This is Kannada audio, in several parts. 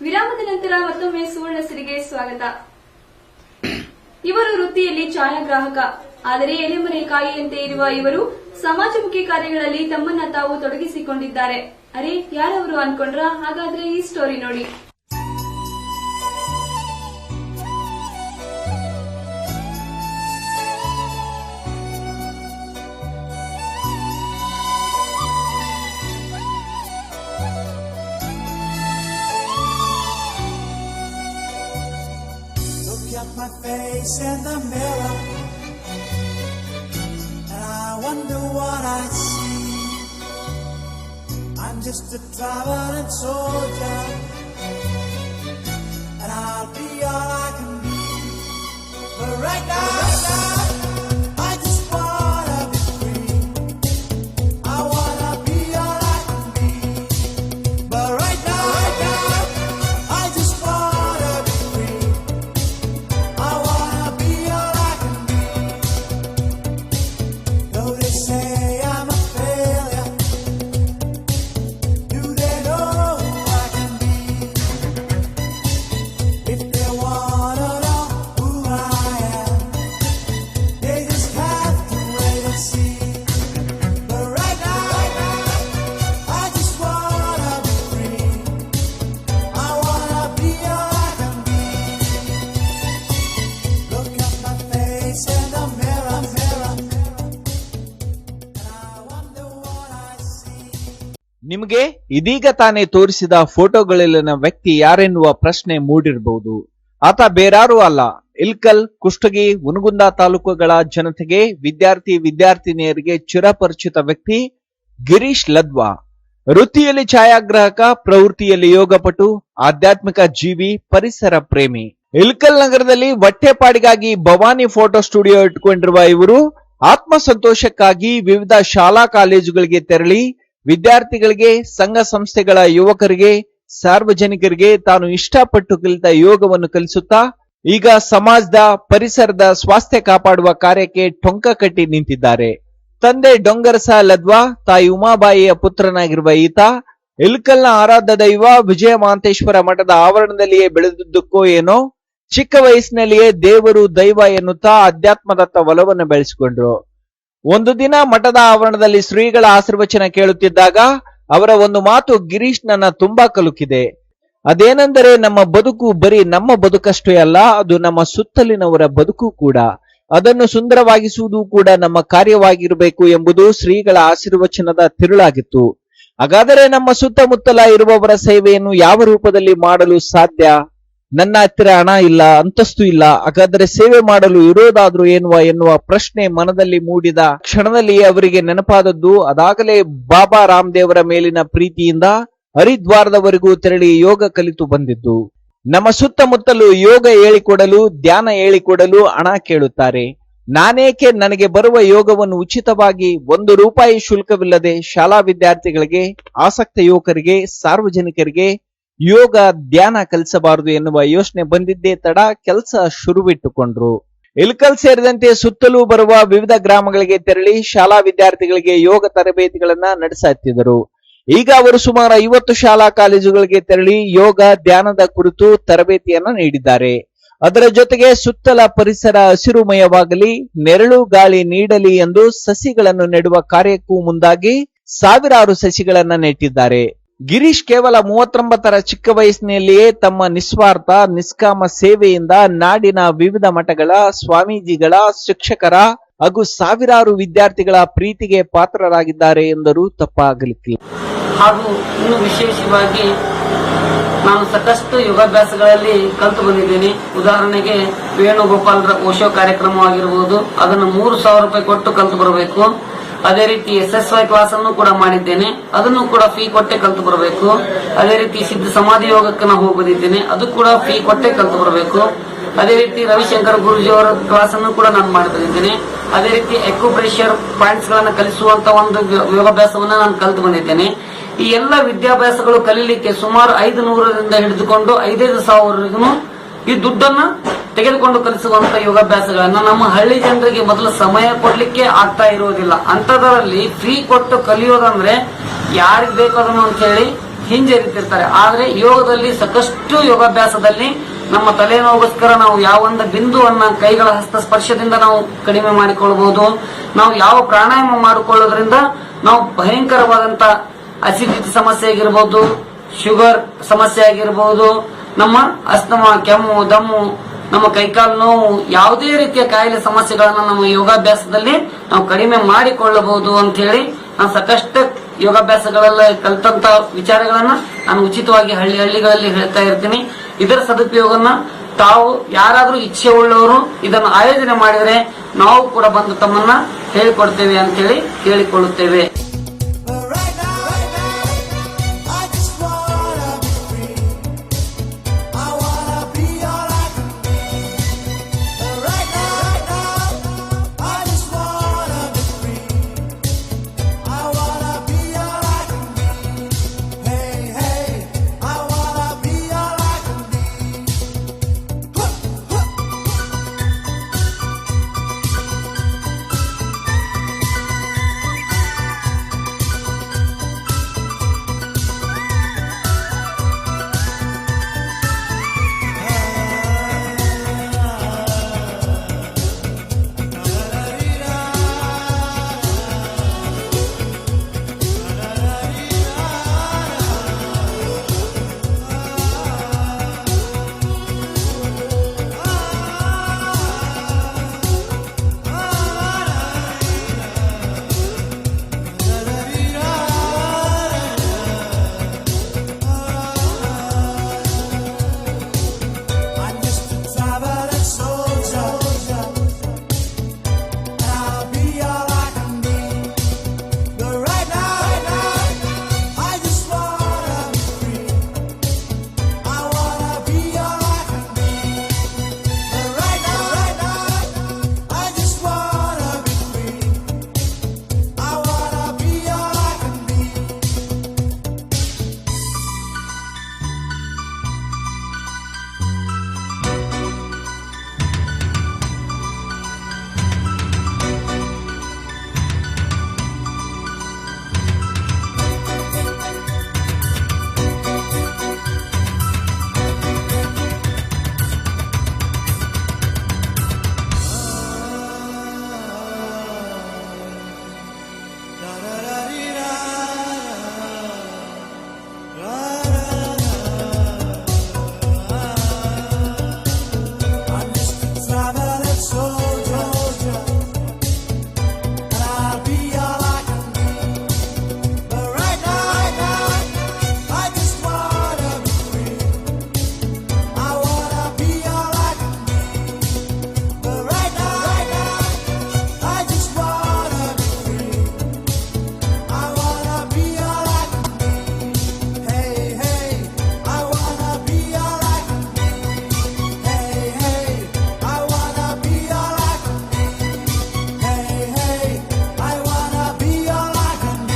ವಿರಾಮದ ನಂತರ ಮತ್ತೊಮ್ಮೆ ಸುವರ್ಣ ಸಿರಿಗೆ ಸ್ವಾಗತ. ಇವರು ವೃತ್ತಿಯಲ್ಲಿ ಛಾಯಾಗ್ರಾಹಕ. ಆದರೆ ಎಲೆಮರೆ ಕಾಯಿಯಂತೆ ಇರುವ ಇವರು ಸಮಾಜಮುಖಿ ಕಾರ್ಯಗಳಲ್ಲಿ ತಮ್ಮನ್ನ ತಾವು ತೊಡಗಿಸಿಕೊಂಡಿದ್ದಾರೆ. ಅರೆ, ಯಾರವರು ಅನ್ಕೊಂಡ್ರ? ಹಾಗಾದ್ರೆ ಈ ಸ್ಟೋರಿ ನೋಡಿ. Look my face in the mirror, and I wonder what I see. I'm just a traveling soldier, ನಿಮಗೆ ಇದೀಗ ತಾನೇ ತೋರಿಸಿದ ಫೋಟೋಗಳಲ್ಲಿನ ವ್ಯಕ್ತಿ ಯಾರೆನ್ನುವ ಪ್ರಶ್ನೆ ಮೂಡಿರಬಹುದು. ಆತ ಬೇರಾರೂ ಅಲ್ಲ. ಇಲ್ಕಲ್, ಕುಷ್ಟಗಿ ಮುನಗುಂದ ತಾಲೂಕುಗಳ ಜನತೆಗೆ ವಿದ್ಯಾರ್ಥಿ ವಿದ್ಯಾರ್ಥಿನಿಯರಿಗೆ ಚಿರಪರಿಚಿತ ವ್ಯಕ್ತಿ ಗಿರೀಶ್ ಲದ್ವಾ. ವೃತ್ತಿಯಲ್ಲಿ ಛಾಯಾಗ್ರಾಹಕ, ಪ್ರವೃತ್ತಿಯಲ್ಲಿ ಯೋಗಪಟು, ಆಧ್ಯಾತ್ಮಿಕ ಜೀವಿ, ಪರಿಸರ ಪ್ರೇಮಿ. ಇಲ್ಕಲ್ ನಗರದಲ್ಲಿ ಹೊಟ್ಟೆಪಾಡಿಗಾಗಿ ಭವಾನಿ ಫೋಟೋ ಸ್ಟುಡಿಯೋ ಇಟ್ಕೊಂಡಿರುವ ಇವರು ಆತ್ಮ ಸಂತೋಷಕ್ಕಾಗಿ ವಿವಿಧ ಶಾಲಾ ಕಾಲೇಜುಗಳಿಗೆ ತೆರಳಿ ವಿದ್ಯಾರ್ಥಿಗಳಿಗೆ, ಸಂಘ ಸಂಸ್ಥೆಗಳ ಯುವಕರಿಗೆ, ಸಾರ್ವಜನಿಕರಿಗೆ ತಾನು ಇಷ್ಟಪಟ್ಟು ಕಲಿತ ಯೋಗವನ್ನು ಕಲಿಸುತ್ತಾ, ಈಗ ಸಮಾಜದ, ಪರಿಸರದ ಸ್ವಾಸ್ಥ್ಯ ಕಾಪಾಡುವ ಕಾರ್ಯಕ್ಕೆ ಟೊಂಕ ಕಟ್ಟಿ ನಿಂತಿದ್ದಾರೆ. ತಂದೆ ಡೊಂಗರಸ ಲದ್ವಾ, ತಾಯಿ ಉಮಾಬಾಯಿಯ ಪುತ್ರನಾಗಿರುವ ಈತ, ಇಲ್ಕಲ್ನ ಆರಾಧ ದೈವ ವಿಜಯ ಮಹಾಂತೇಶ್ವರ ಮಠದ ಆವರಣದಲ್ಲಿಯೇ ಬೆಳೆದಿದ್ದಕ್ಕೋ ಏನೋ, ಚಿಕ್ಕ ವಯಸ್ಸಿನಲ್ಲಿಯೇ ದೇವರು ದೈವ ಎನ್ನುತ್ತಾ ಅಧ್ಯಾತ್ಮದತ್ತ ಒಲವನ್ನು ಬೆಳೆಸಿಕೊಂಡ್ರು. ಒಂದು ದಿನ ಮಠದ ಆವರಣದಲ್ಲಿ ಶ್ರೀಗಳ ಆಶೀರ್ವಚನ ಕೇಳುತ್ತಿದ್ದಾಗ ಅವರ ಒಂದು ಮಾತು ಗಿರೀಶ್ ನನ್ನ ತುಂಬಾ ಕಲುಕಿದೆ. ಅದೇನೆಂದರೆ ನಮ್ಮ ಬದುಕು ಬರೀ ನಮ್ಮ ಬದುಕಷ್ಟೇ ಅಲ್ಲ, ಅದು ನಮ್ಮ ಸುತ್ತಲಿನವರ ಬದುಕು ಕೂಡ. ಅದನ್ನು ಸುಂದರವಾಗಿಸುವುದು ಕೂಡ ನಮ್ಮ ಕಾರ್ಯವಾಗಿರಬೇಕು ಎಂಬುದು ಶ್ರೀಗಳ ಆಶೀರ್ವಚನದ ತಿರುಳಾಗಿತ್ತು. ಹಾಗಾದರೆ ನಮ್ಮ ಸುತ್ತಮುತ್ತಲ ಇರುವವರ ಸೇವೆಯನ್ನು ಯಾವ ರೂಪದಲ್ಲಿ ಮಾಡಲು ಸಾಧ್ಯ? ನನ್ನ ಹತ್ತಿರ ಹಣ ಇಲ್ಲ, ಅಂತಸ್ತು ಇಲ್ಲ, ಹಾಗಾದರೆ ಸೇವೆ ಮಾಡಲು ಇರೋದಾದ್ರೂ ಎನ್ನುವ ಎನ್ನುವ ಪ್ರಶ್ನೆ ಮನದಲ್ಲಿ ಮೂಡಿದ ಕ್ಷಣದಲ್ಲಿ ಅವರಿಗೆ ನೆನಪಾದದ್ದು ಅದಾಗಲೇ ಬಾಬಾ ರಾಮದೇವರ ಮೇಲಿನ ಪ್ರೀತಿಯಿಂದ ಹರಿದ್ವಾರದವರೆಗೂ ತೆರಳಿ ಯೋಗ ಕಲಿತು ಬಂದಿದ್ದು. ನಮ್ಮ ಸುತ್ತಮುತ್ತಲು ಯೋಗ ಹೇಳಿಕೊಡಲು, ಧ್ಯಾನ ಹೇಳಿಕೊಡಲು ಹಣ ಕೇಳುತ್ತಾರೆ. ನಾನೇಕೆ ನನಗೆ ಬರುವ ಯೋಗವನ್ನು ಉಚಿತವಾಗಿ ಒಂದು ರೂಪಾಯಿ ಶುಲ್ಕವಿಲ್ಲದೆ ಶಾಲಾ ವಿದ್ಯಾರ್ಥಿಗಳಿಗೆ, ಆಸಕ್ತ ಯುವಕರಿಗೆ, ಸಾರ್ವಜನಿಕರಿಗೆ ಯೋಗ ಧ್ಯಾನ ಕಲಿಸಬಾರದು ಎನ್ನುವ ಯೋಚನೆ ಬಂದಿದ್ದೇ ತಡ ಕೆಲಸ ಶುರುವಿಟ್ಟುಕೊಂಡ್ರು. ಇಲ್ಕಲ್ ಸೇರಿದಂತೆ ಸುತ್ತಲೂ ಬರುವ ವಿವಿಧ ಗ್ರಾಮಗಳಿಗೆ ತೆರಳಿ ಶಾಲಾ ವಿದ್ಯಾರ್ಥಿಗಳಿಗೆ ಯೋಗ ತರಬೇತಿಗಳನ್ನ ನಡೆಸುತ್ತಿದ್ದರು ಈಗ ಅವರು ಸುಮಾರು ಐವತ್ತು ಶಾಲಾ ಕಾಲೇಜುಗಳಿಗೆ ತೆರಳಿ ಯೋಗ ಧ್ಯಾನದ ಕುರಿತು ತರಬೇತಿಯನ್ನು ನೀಡಿದ್ದಾರೆ. ಅದರ ಜೊತೆಗೆ ಸುತ್ತಲ ಪರಿಸರ ಹಸಿರುಮಯವಾಗಲಿ, ನೆರಳು ಗಾಳಿ ನೀಡಲಿ ಎಂದು ಸಸಿಗಳನ್ನು ನೆಡುವ ಕಾರ್ಯಕ್ಕೂ ಮುಂದಾಗಿ ಸಾವಿರಾರು ಸಸಿಗಳನ್ನ ನೆಟ್ಟಿದ್ದಾರೆ. ಗಿರೀಶ್ ಕೇವಲ ಮೂವತ್ತೊಂಬತ್ತರ ಚಿಕ್ಕ ವಯಸ್ಸಿನಲ್ಲಿಯೇ ತಮ್ಮ ನಿಸ್ವಾರ್ಥ, ನಿಷ್ಕಾಮ ಸೇವೆಯಿಂದ ನಾಡಿನ ವಿವಿಧ ಮಠಗಳ ಸ್ವಾಮೀಜಿಗಳ, ಶಿಕ್ಷಕರ ಹಾಗೂ ಸಾವಿರಾರು ವಿದ್ಯಾರ್ಥಿಗಳ ಪ್ರೀತಿಗೆ ಪಾತ್ರರಾಗಿದ್ದಾರೆ ಎಂದರು ತಪ್ಪಾಗಲಿಕ್ಕಿಲ್ಲ. ಹಾಗೂ ಇನ್ನು ವಿಶೇಷವಾಗಿ ನಾನು ಸಾಕಷ್ಟು ಯೋಗಾಭ್ಯಾಸಗಳಲ್ಲಿ ಕಲಿತು ಬಂದಿದ್ದೇನೆ. ಉದಾಹರಣೆಗೆ ವೇಣುಗೋಪಾಲರ ಓಶೋ ಕಾರ್ಯಕ್ರಮವಾಗಿರಬಹುದು ಅದನ್ನು ಮೂರು ಸಾವಿರ ರೂಪಾಯಿ ಕೊಟ್ಟು ಕಲಿತು ಬರಬೇಕು. ಅದೇ ರೀತಿ ಎಸ್ ಎಸ್ ವೈ ಕ್ಲಾಸ್ ಅನ್ನು ಕೂಡ ಮಾಡಿದ್ದೇನೆ. ಅದನ್ನು ಕೂಡ ಫೀ ಕೊಟ್ಟೆ ಕಲ್ತು ಬರಬೇಕು. ಅದೇ ರೀತಿ ಸಿದ್ಧ ಸಮಾಧಿ ಯೋಗಕ್ಕೆ ನಾವು ಹೋಗಿ ಬಂದಿದ್ದೇನೆ ಅದು ಕೂಡ ಫೀ ಕೊಟ್ಟೆ ಕಲ್ತು ಬರಬೇಕು. ಅದೇ ರೀತಿ ರವಿಶಂಕರ್ ಗುರುಜಿ ಅವರ ಕ್ಲಾಸ್ ಅನ್ನು ಕೂಡ ನಾನು ಮಾಡಿದ್ದೇನೆ ಅದೇ ರೀತಿ ಎಕ್ಯುಪ್ರೆಷರ್ ಪಾಯಿಂಟ್ಸ್ ಗಳನ್ನ ಕಲಿಸುವಂತ ಒಂದು ಯೋಗಾಭ್ಯಾಸವನ್ನ ನಾನು ಕಲ್ತು ಬಂದಿದ್ದೇನೆ. ಈ ಎಲ್ಲ ವಿದ್ಯಾಭ್ಯಾಸಗಳು ಕಲೀಲಿಕ್ಕೆ ಸುಮಾರು ಐದು ನೂರರಿಂದ ಹಿಡಿದುಕೊಂಡು ಐದೈದು ಸಾವಿರವರೆಗೂ ಈ ದುಡ್ಡನ್ನ ತೆಗೆದುಕೊಂಡು ಕಲಿಸುವಂತ ಯೋಗಾಭ್ಯಾಸಗಳನ್ನ ನಮ್ಮ ಹಳ್ಳಿ ಜನರಿಗೆ ಮೊದಲು ಸಮಯ ಕೊಡ್ಲಿಕ್ಕೆ ಆಗ್ತಾ ಇರುವುದಿಲ್ಲ. ಅಂತದರಲ್ಲಿ ಫ್ರೀ ಕೊಟ್ಟು ಕಲಿಯೋದಂದ್ರೆ ಯಾರಿಗೆ ಬೇಕಾದನು ಅಂತ ಹೇಳಿ ಹಿಂಜರಿತಿರ್ತಾರೆ. ಆದ್ರೆ ಯೋಗದಲ್ಲಿ ಸಾಕಷ್ಟು ಯೋಗಾಭ್ಯಾಸದಲ್ಲಿ ನಮ್ಮ ತಲೆನೋವುಗೋಸ್ಕರ ನಾವು ಯಾವೊಂದು ಬಿಂದುವನ್ನ ಕೈಗಳ ಹಸ್ತ ಸ್ಪರ್ಶದಿಂದ ನಾವು ಕಡಿಮೆ ಮಾಡಿಕೊಳ್ಳಬಹುದು ನಾವು ಯಾವ ಪ್ರಾಣಾಯಾಮ ಮಾಡಿಕೊಳ್ಳೋದ್ರಿಂದ ನಾವು ಭಯಂಕರವಾದಂತ ಅಸಿಡಿಟಿ ಸಮಸ್ಯೆ ಆಗಿರ್ಬೋದು, ಶುಗರ್ ಸಮಸ್ಯೆ ಆಗಿರ್ಬೋದು, ನಮ್ಮ ಅಸ್ತಮ, ಕೆಮ್ಮು, ದಮ್ಮು ನಮ್ಮ ಕೈಕಾಲು ನೋವು ಯಾವುದೇ ರೀತಿಯ ಕಾಯಿಲೆ ಸಮಸ್ಯೆಗಳನ್ನ ನಮ್ಮ ಯೋಗಾಭ್ಯಾಸದಲ್ಲಿ ನಾವು ಕಡಿಮೆ ಮಾಡಿಕೊಳ್ಳಬಹುದು ಅಂತ ಹೇಳಿ ನಾನು ಸಾಕಷ್ಟು ಯೋಗಾಭ್ಯಾಸಗಳೆಲ್ಲ ಕಲ್ತಂತ ವಿಚಾರಗಳನ್ನ ನಾನು ಉಚಿತವಾಗಿ ಹಳ್ಳಿ ಹಳ್ಳಿಗಳಲ್ಲಿ ಹೇಳ್ತಾ ಇರ್ತೀನಿ. ಇದರ ಸದುಪಯೋಗನ ತಾವು ಯಾರಾದರೂ ಇಚ್ಛೆ ಉಳ್ಳವರು ಇದನ್ನು ಆಯೋಜನೆ ಮಾಡಿದರೆ ನಾವು ಕೂಡ ಬಂದು ತಮ್ಮನ್ನ ಹೇಳಿಕೊಡ್ತೇವೆ ಅಂತೇಳಿ ಕೇಳಿಕೊಳ್ಳುತ್ತೇವೆ.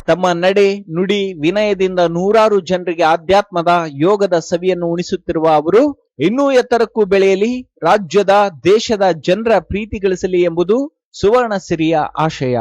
ತಮ್ಮ ನಡೆ, ನುಡಿ, ವಿನಯದಿಂದ ನೂರಾರು ಜನರಿಗೆ ಆಧ್ಯಾತ್ಮದ ಯೋಗದ ಸವಿಯನ್ನು ಉಣಿಸುತ್ತಿರುವ ಅವರು, ಇನ್ನೂ ಎತ್ತರಕ್ಕೂ ಬೆಳೆಯಲಿ, ರಾಜ್ಯದ, ದೇಶದ ಜನರ ಪ್ರೀತಿ ಗಳಿಸಲಿ ಎಂಬುದು ಸುವರ್ಣ ಸಿರಿಯ ಆಶಯ.